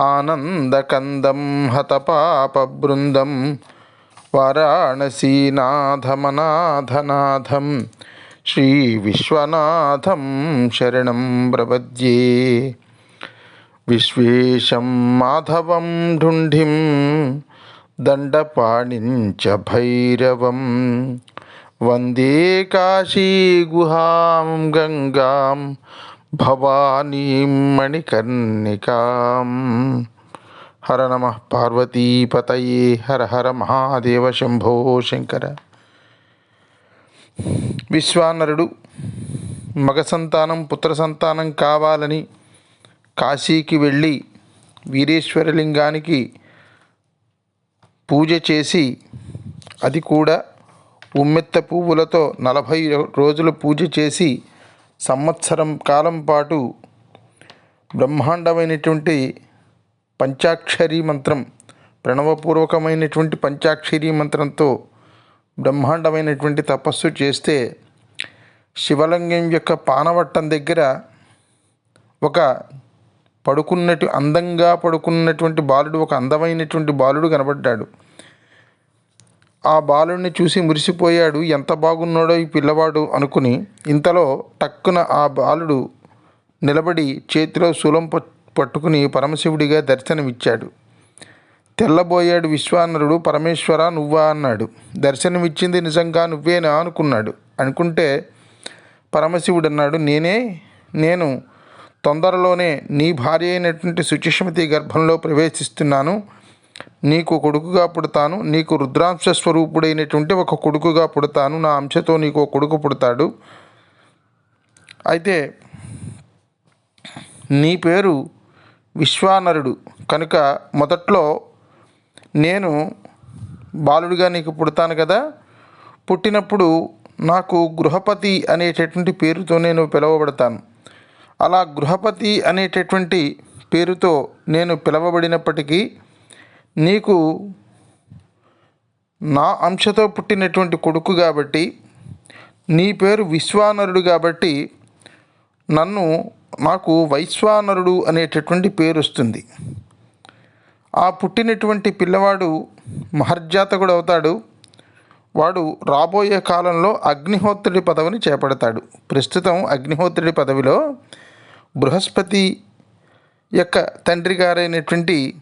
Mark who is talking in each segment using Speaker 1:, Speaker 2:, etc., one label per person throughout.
Speaker 1: ఆనందకందం హతపాపబృందం వారాణసీనాథమనాథనాథం శ్రీ విశ్వనాథం శరణం ప్రపద్యే. విశ్వేశం మాధవం ఢుంఢిం దండపాణించ భైరవం వందే కాశీగుహాం గంగాం భవానీం మణికర్ణికాం. హర నమ పార్వతీపతయే హర హర మహాదేవ శంభో శంకర. విశ్వానరుడు మగ సంతానం పుత్ర సంతానం కావాలని కాశీకి వెళ్ళి వీరేశ్వరలింగానికి పూజ చేసి అది కూడా ఉమ్మెత్త పువ్వులతో నలభై రోజులు పూజ చేసి సంవత్సరం కాలం పాటు బ్రహ్మాండమైనటువంటి పంచాక్షరీ మంత్రం ప్రణవపూర్వకమైనటువంటి పంచాక్షరీ మంత్రంతో బ్రహ్మాండమైనటువంటి తపస్సు చేస్తే శివలింగం యొక్క పానవట్టం దగ్గర ఒక పడుకున్నట్టు అందంగా పడుకున్నటువంటి బాలుడు ఒక అందమైనటువంటి బాలుడు కనబడ్డాడు. ఆ బాలుడిని చూసి మురిసిపోయాడు. ఎంత బాగున్నాడో ఈ పిల్లవాడు అనుకుని ఇంతలో టక్కున ఆ బాలుడు నిలబడి చేతిలో శూలం పట్టుకుని పరమశివుడిగా దర్శనమిచ్చాడు. తెల్లబోయాడు విశ్వానరుడు పరమేశ్వర నువ్వా అన్నాడు. దర్శనమిచ్చింది నిజంగా నువ్వేనా అనుకున్నాడు. అనుకుంటే పరమశివుడు అన్నాడు నేనే? నేను తొందరలోనే నీ భార్య అయినటువంటి శుచిష్మతి గర్భంలో ప్రవేశిస్తున్నాను. నీకు కొడుకుగా పుడతాను నీకు రుద్రాంశ స్వరూపుడైనటువంటి ఒక కొడుకుగా పుడతాను నా అంశతో నీకు ఒక కొడుకు పుడతాడు. అయితే నీ పేరు విశ్వానరుడు. కనుక మొదట్లో నేను బాలుడిగా నీకు పుడతాను కదా పుట్టినప్పుడు నాకు గృహపతి అనేటటువంటి పేరుతో నేను పిలువబడతాను. అలా గృహపతి అనేటటువంటి పేరుతో నేను పిలవబడినప్పటికీ నీకు నా అంశతో పుట్టినటువంటి కొడుకు కాబట్టి నీ పేరు విశ్వానరుడు కాబట్టి నన్ను నాకు వైశ్వానరుడు అనేటటువంటి పేరు వస్తుంది. ఆ పుట్టినటువంటి పిల్లవాడు మహర్జాతకుడు అవుతాడు. వాడు రాబోయే కాలంలో అగ్నిహోత్రుడి పదవిని చేపడతాడు. ప్రస్తుతం అగ్నిహోత్రుడి పదవిలో బృహస్పతి యొక్క తండ్రి గారైనటువంటి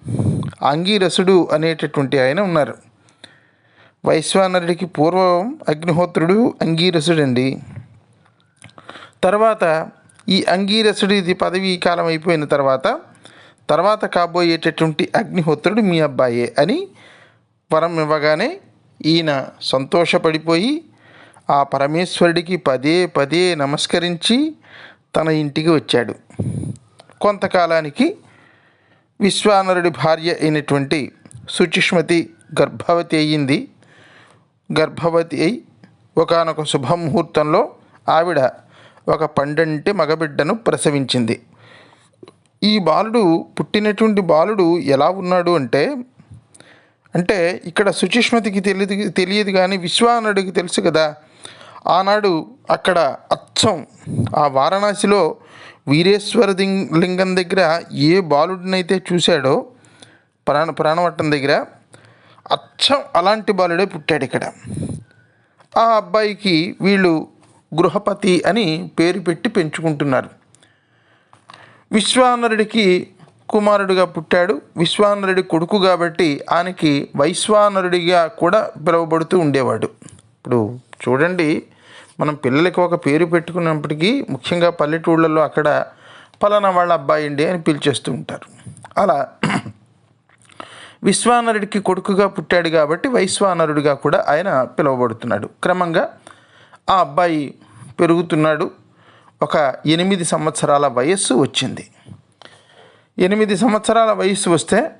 Speaker 1: అంగీరసుడు అనేటటువంటి ఆయన ఉన్నారు. వైశ్వానరుడికి పూర్వం అగ్నిహోత్రుడు అంగీరసుడండి. తర్వాత ఈ అంగీరసుడిది పదవీ కాలం అయిపోయిన తర్వాత తర్వాత కాబోయేటటువంటి అగ్నిహోత్రుడు మీ అబ్బాయే అని వరం ఇవ్వగానే ఈయన సంతోషపడిపోయి ఆ పరమేశ్వరుడికి పదే పదే నమస్కరించి తన ఇంటికి వచ్చాడు. కొంతకాలానికి విశ్వానరుడి భార్య అయినటువంటి సుచిష్మతి గర్భవతి అయ్యింది. గర్భవతి అయి ఒకనొక శుభముహూర్తంలో ఆవిడ ఒక పండంటి మగబిడ్డను ప్రసవించింది. ఈ బాలుడు పుట్టినటువంటి బాలుడు ఎలా ఉన్నాడు అంటే అంటే ఇక్కడ సుచిష్మతికి తెలియదు తెలియదు కానీ విశ్వానరుడికి తెలుసు కదా. ఆనాడు అక్కడ అచ్చం ఆ వారణాసిలో వీరేశ్వర లింగం దగ్గర ఏ బాలుడినైతే చూశాడో ప్రాణ ప్రాణవట్టం దగ్గర అచ్చం అలాంటి బాలుడే పుట్టాడు ఇక్కడ. ఆ అబ్బాయికి వీళ్ళు గృహపతి అని పేరు పెట్టి పెంచుకుంటున్నారు. విశ్వానరుడికి కుమారుడిగా పుట్టాడు. విశ్వానరుడి కొడుకు కాబట్టి ఆయనకి వైశ్వానరుడిగా కూడా పిలువబడుతూ ఉండేవాడు. ఇప్పుడు చూడండి మనం పిల్లలకి ఒక పేరు పెట్టుకున్నప్పటికీ ముఖ్యంగా పల్లెటూళ్ళల్లో అక్కడ పలానా వాళ్ళ అబ్బాయి అండి అని పిలిచేస్తూ ఉంటారు. అలా విశ్వానరుడికి కొడుకుగా పుట్టాడు కాబట్టి వైశ్వానరుడిగా కూడా ఆయన పిలువబడుతున్నాడు. క్రమంగా ఆ అబ్బాయి పెరుగుతున్నాడు. ఒక ఎనిమిది సంవత్సరాల వయస్సు వచ్చింది. ఎనిమిది సంవత్సరాల వయస్సు వస్తే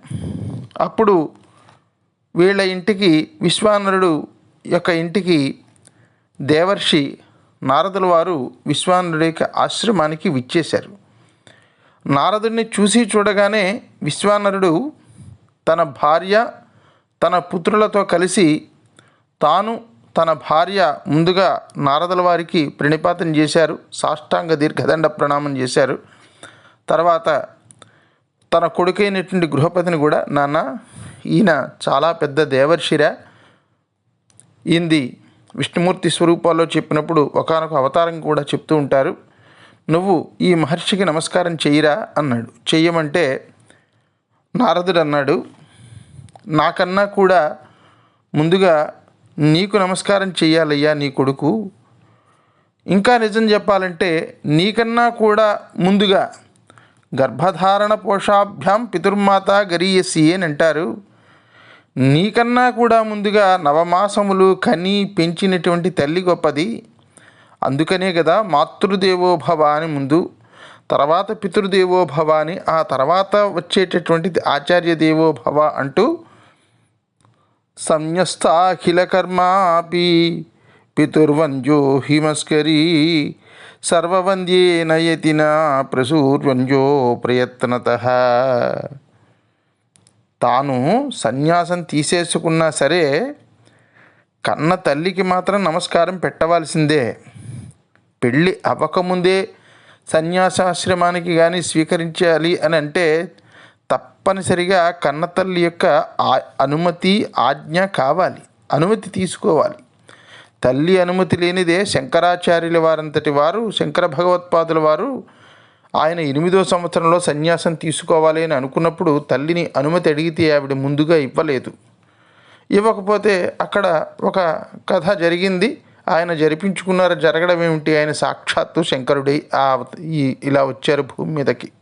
Speaker 1: అప్పుడు వీళ్ళ ఇంటికి విశ్వానరుడు యొక్క ఇంటికి దేవర్షి నారదుల వారు విశ్వానరుడి యొక్క ఆశ్రమానికి విచ్చేశారు. నారదుడిని చూసి చూడగానే విశ్వానరుడు తన భార్య తన పుత్రులతో కలిసి తాను తన భార్య ముందుగా నారదుల వారికి ప్రణిపాతం చేశారు. సాష్టాంగ దీర్ఘదండ ప్రణామం చేశారు. తర్వాత తన కొడుకైనటువంటి గృహపతిని కూడా నాన్న ఈయన చాలా పెద్ద దేవర్షిరా. ఈయనది విష్ణుమూర్తి స్వరూపాల్లో చెప్పినప్పుడు ఒకానొక అవతారం కూడా చెప్తూ ఉంటారు. నువ్వు ఈ మహర్షికి నమస్కారం చెయ్యిరా అన్నాడు. చెయ్యమంటే నారదుడు అన్నాడు నాకన్నా కూడా ముందుగా నీకు నమస్కారం చెయ్యాలయ్యా నీ కొడుకు. ఇంకా నిజం చెప్పాలంటే నీకన్నా కూడా ముందుగా గర్భధారణ పోషాభ్యాం పితుర్మాత గరీయసి అని అంటారు. నీకన్నా కూడా ముందుగా నవమాసములు కని పెంచినటువంటి తల్లి గొప్పది. అందుకనే కదా మాతృదేవో భవ అని ముందు తర్వాత పితృదేవో భవ అని ఆ తర్వాత వచ్చేటటువంటిది ఆచార్య దేవో భవ అంటూ సంయస్థాఖిల కర్మాపి పితుర్వంజో హిమస్కరీ సర్వవంద్యే నయతిన ప్రసూర్వంజో ప్రయత్నత. తాను సన్యాసం తీసేసుకున్నా సరే కన్న తల్లికి మాత్రం నమస్కారం పెట్టవలసిందే. పెళ్ళి అవ్వకముందే సన్యాసాశ్రమానికి కానీ స్వీకరించాలి అని అంటే తప్పనిసరిగా కన్నతల్లి యొక్క ఆ- అనుమతి ఆజ్ఞ కావాలి. అనుమతి తీసుకోవాలి. తల్లి అనుమతి లేనిదే శంకరాచార్యుల వారంతటి వారు శంకర భగవత్పాదుల వారు ఆయన ఎనిమిదో సంవత్సరంలో సన్యాసం తీసుకోవాలి అని అనుకున్నప్పుడు తల్లిని అనుమతి అడిగితే ఆవిడ ముందుగా ఇవ్వలేదు. ఇవ్వకపోతే అక్కడ ఒక కథ జరిగింది. ఆయన జరిపించుకున్నారు. జరగడం ఏమిటి? ఆయన సాక్షాత్తు శంకరుడై. ఆ ఈ ఇలా వచ్చారు భూమి మీదకి.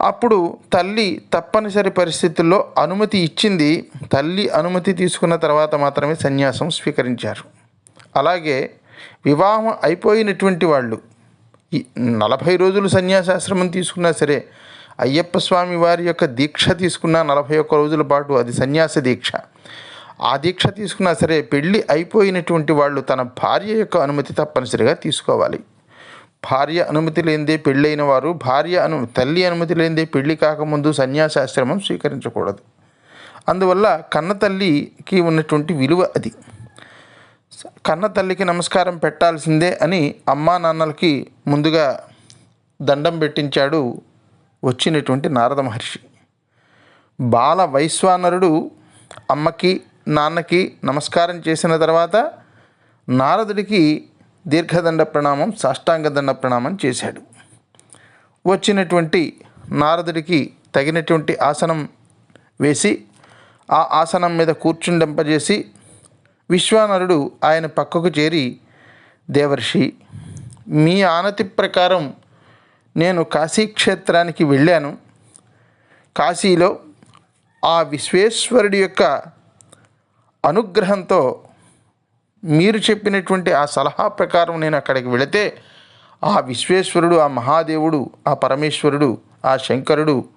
Speaker 1: అప్పుడు తల్లి తప్పనిసరి పరిస్థితుల్లో అనుమతి ఇచ్చింది. తల్లి అనుమతి తీసుకున్న తర్వాత మాత్రమే సన్యాసం స్వీకరించారు. అలాగే వివాహం అయిపోయినటువంటి వాళ్ళు నలభై రోజులు సన్యాసాశ్రమం తీసుకున్నా సరే అయ్యప్ప స్వామి వారి యొక్క దీక్ష తీసుకున్న నలభై ఒక్క రోజుల పాటు అది సన్యాస దీక్ష. ఆ దీక్ష తీసుకున్నా సరే పెళ్ళి అయిపోయినటువంటి వాళ్ళు తన భార్య యొక్క అనుమతి తప్పనిసరిగా తీసుకోవాలి. భార్య అనుమతి లేనిదే పెళ్ళైన వారు భార్య అను తల్లి అనుమతి లేనిదే పెళ్ళి కాకముందు సన్యాసాశ్రమం స్వీకరించకూడదు. అందువల్ల కన్న తల్లికి ఉన్నటువంటి విలువ అది. కన్న తల్లికి నమస్కారం పెట్టాల్సిందే అని అమ్మా నాన్నలకి ముందుగా దండం పెట్టించాడు వచ్చినటువంటి నారద మహర్షి. బాల వైశ్వానరుడు అమ్మకి నాన్నకి నమస్కారం చేసిన తర్వాత నారదుడికి దీర్ఘదండ ప్రణామం సాష్టాంగ దండ ప్రణామం చేశాడు. వచ్చినటువంటి నారదుడికి తగినటువంటి ఆసనం వేసి ఆ ఆసనం మీద కూర్చుండింపజేసి విశ్వానరుడు ఆయన పక్కకు చేరి దేవర్షి మీ ఆనతి ప్రకారం నేను కాశీక్షేత్రానికి వెళ్ళాను. కాశీలో ఆ విశ్వేశ్వరుడి యొక్క అనుగ్రహంతో మీరు చెప్పినటువంటి ఆ సలహా ప్రకారం నేను అక్కడికి వెళితే ఆ విశ్వేశ్వరుడు ఆ మహాదేవుడు ఆ పరమేశ్వరుడు ఆ శంకరుడు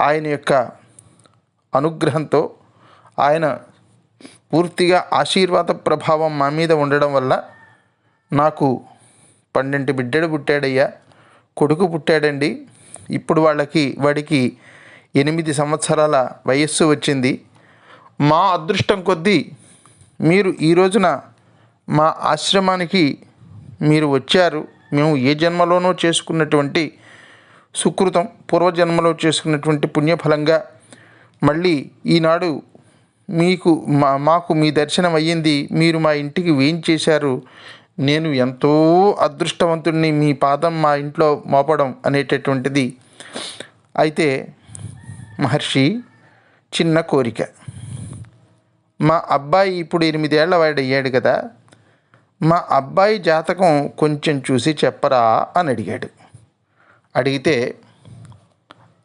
Speaker 1: ఆయన యొక్క అనుగ్రహంతో ఆయన పూర్తిగా ఆశీర్వాద ప్రభావం మా మీద ఉండడం వల్ల నాకు పన్నెండు బిడ్డడు పుట్టాడయ్యా కొడుకు పుట్టాడండి. ఇప్పుడు వాళ్ళకి వాడికి ఎనిమిది సంవత్సరాల వయస్సు వచ్చింది. మా అదృష్టం కొద్దీ మీరు ఈ రోజున మా ఆశ్రమానికి మీరు వచ్చారు. మేము ఏ జన్మలోనో చేసుకున్నటువంటి సుకృతం పూర్వజన్మలో చేసుకున్నటువంటి పుణ్యఫలంగా మళ్ళీ ఈనాడు మీకు మా మాకు మీ దర్శనం అయ్యింది. మీరు మా ఇంటికి వేయించేశారు నేను ఎంతో అదృష్టవంతుడిని మీ పాదం మా ఇంట్లో మోపడం అనేటటువంటిది. అయితే మహర్షి చిన్న కోరిక. మా అబ్బాయి ఇప్పుడు ఎనిమిదేళ్ళ వాడు అయ్యాడు కదా. మా అబ్బాయి జాతకం కొంచెం చూసి చెప్పరా అని అడిగాడు. అడిగితే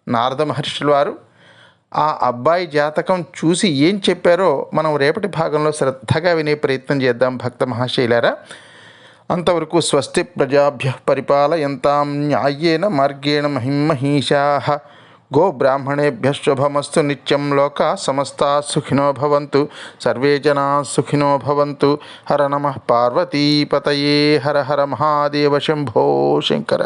Speaker 1: నారద మహర్షుల వారు ఆ అబ్బాయి జాతకం చూసి ఏం చెప్పారో మనం రేపటి భాగంలో శ్రద్ధగా వినే ప్రయత్నం చేద్దాం భక్త మహాశైలారా. అంతవరకు స్వస్తి ప్రజాభ్య పరిపాలయంతాం న్యాయేన మార్గేణ మహిమహీషా గో బ్రాహ్మణేభ్య శుభమస్తు నిత్యం లోక సమస్తా సుఖినో భవంతు. సర్వే జనా సుఖినో భవంతు. హర నమ పార్వతీపతయే. హర హర మహాదేవ శంభో శంకర.